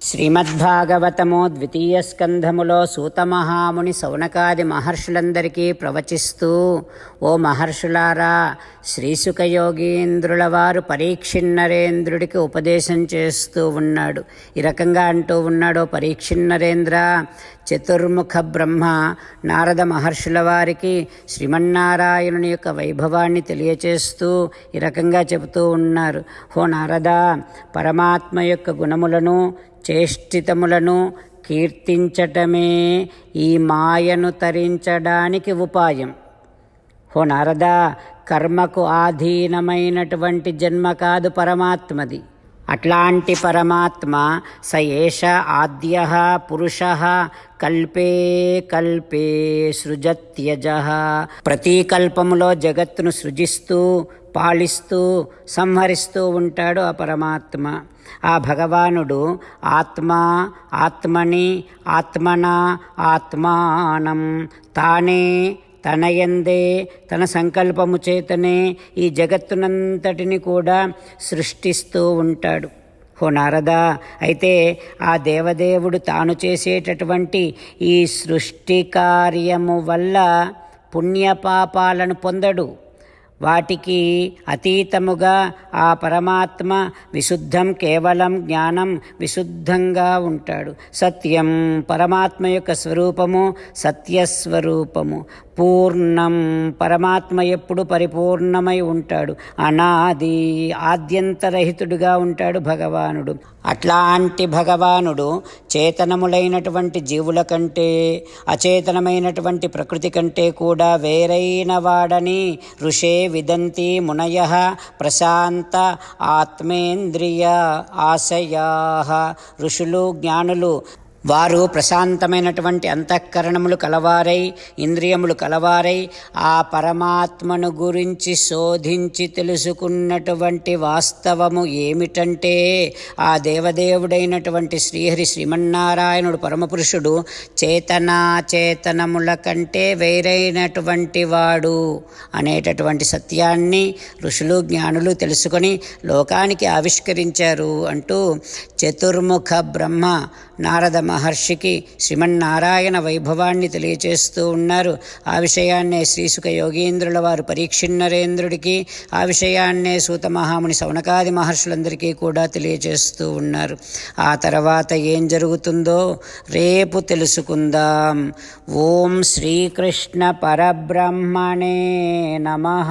శ్రీమద్భాగవతము ద్వితీయ స్కంధములో సూతమహాముని సౌనకాది మహర్షులందరికీ ప్రవచిస్తూ ఓ మహర్షులారా శ్రీసుఖయోగీంద్రుల వారు పరీక్షిన్నరేంద్రుడికి ఉపదేశం చేస్తూ ఉన్నాడు. ఈ రకంగా అంటూ ఉన్నాడు "ఓ పరీక్షిన్నరేంద్ర చతుర్ముఖ బ్రహ్మ నారద మహర్షుల వారికి శ్రీమన్నారాయణుని యొక్క వైభవాన్ని తెలియచేస్తూ ఈ రకంగా చెబుతూ ఉన్నారు. హో నారద పరమాత్మ యొక్క గుణములను చేష్టితములను కీర్తించటమే ఈ మాయను తరించడానికి ఉపాయం. హో నారద కర్మకు ఆధీనమైనటువంటి జన్మ కాదు పరమాత్మది. అట్లాంటి పరమాత్మ స ఏష ఆద్య పురుష కల్పే కల్పే సృజత్యజ. ప్రతి కల్పములో జగత్తును సృజిస్తూ పాలిస్తూ సంహరిస్తూ ఉంటాడు ఆ పరమాత్మ. ఆ భగవానుడు ఆత్మ ఆత్మని ఆత్మన ఆత్మానం. తానే తనయందే తన సంకల్పము చేతనే ఈ జగత్తునంతటిని కూడా సృష్టిస్తూ ఉంటాడు. హో నారదా అయితే ఆ దేవదేవుడు తాను చేసేటటువంటి ఈ సృష్టి కార్యము వల్ల పుణ్యపాపాలను పొందడు. వాటికి అతీతముగా ఆ పరమాత్మ విశుద్ధం కేవలం జ్ఞానం విశుద్ధంగా ఉంటాడు. సత్యం పరమాత్మ యొక్క స్వరూపము సత్యస్వరూపము. పూర్ణం పరమాత్మ ఎప్పుడు పరిపూర్ణమై ఉంటాడు. అనాది ఆద్యంతరహితుడుగా ఉంటాడు భగవానుడు. అట్లాంటి భగవానుడు చేతనములైనటువంటి జీవుల కంటే అచేతనమైనటువంటి ప్రకృతి కంటే కూడా వేరైన వాడని ఋషే విదంతి మునయ ప్రశాంత ఆత్మేంద్రియ ఆశయా. ఋషులు జ్ఞానులు వారు ప్రశాంతమైనటువంటి అంతఃకరణములు కలవారై ఇంద్రియములు కలవారై ఆ పరమాత్మను గురించి శోధించి తెలుసుకున్నటువంటి వాస్తవము ఏమిటంటే ఆ దేవదేవుడైనటువంటి శ్రీహరి శ్రీమన్నారాయణుడు పరమపురుషుడు చేతనాచేతనముల కంటే వేరైనటువంటి వాడు అనేటటువంటి సత్యాన్ని ఋషులు జ్ఞానులు తెలుసుకొని లోకానికి ఆవిష్కరించారు అంటూ చతుర్ముఖ బ్రహ్మ నారద మహర్షికి శ్రీమన్నారాయణ వైభవాన్ని తెలియచేస్తూ ఉన్నారు. ఆ విషయాన్నే శ్రీసుఖ యోగీంద్రుల వారు పరీక్షిన్నరేంద్రుడికి ఆ విషయాన్నే సూత మహాముని సౌనకాది మహర్షులందరికీ కూడా తెలియచేస్తూ ఉన్నారు. ఆ తర్వాత ఏం జరుగుతుందో రేపు తెలుసుకుందాం. ఓం శ్రీకృష్ణ పరబ్రహ్మణే నమః.